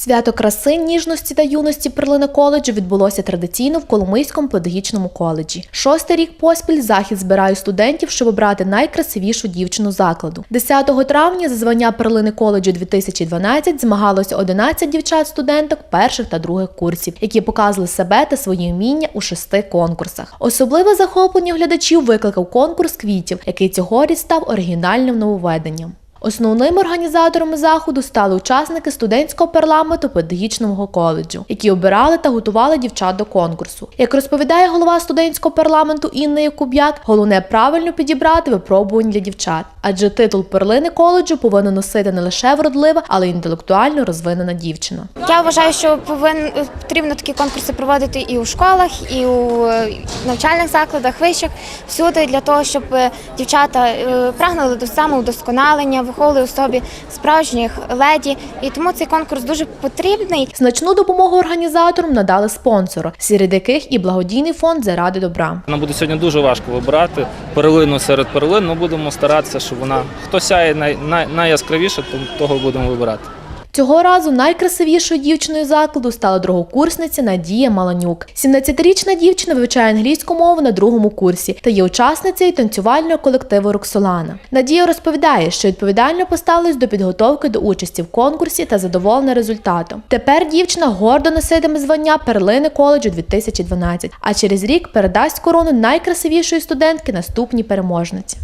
Свято краси, ніжності та юності Перлини коледжу відбулося традиційно в Коломийському педагогічному коледжі. Шостий рік поспіль захід збирає студентів, щоб обрати найкрасивішу дівчину закладу. 10 травня за звання Перлини коледжу 2012 змагалося 11 дівчат-студенток перших та других курсів, які показали себе та свої вміння у шести конкурсах. Особливе захоплення глядачів викликав конкурс квітів, який цьогоріч став оригінальним нововведенням. Основними організаторами заходу стали учасники студентського парламенту педагогічного коледжу, які обирали та готували дівчат до конкурсу. Як розповідає голова студентського парламенту Інна Якуб'як, головне правильно підібрати випробування для дівчат, адже титул перлини коледжу повинен носити не лише вродлива, але й інтелектуально розвинена дівчина. Я вважаю, що повин, потрібно такі конкурси проводити і у школах, і у е, навчальних закладах, вищих, всюди для того, щоб е, дівчата е, прагнули до самовдосконалення, виховували у собі справжніх леді. І тому цей конкурс дуже потрібний. Значну допомогу організаторам надали спонсори, серед яких і благодійний фонд заради добра. Нам буде сьогодні дуже важко вибирати перлину серед перлин. Ми будемо старатися, щоб вона хто сяє най, най, найяскравіше, то того будемо вибирати. Цього разу найкрасивішою дівчиною закладу стала другокурсниця Надія Маланюк. 17-річна дівчина вивчає англійську мову на другому курсі та є учасницею танцювального колективу Роксолана. Надія розповідає, що відповідально поставилась до підготовки до участі в конкурсі та задоволена результатом. Тепер дівчина гордо носитиме звання перлини коледжу 2012, а через рік передасть корону найкрасивішої студентки наступній переможниці.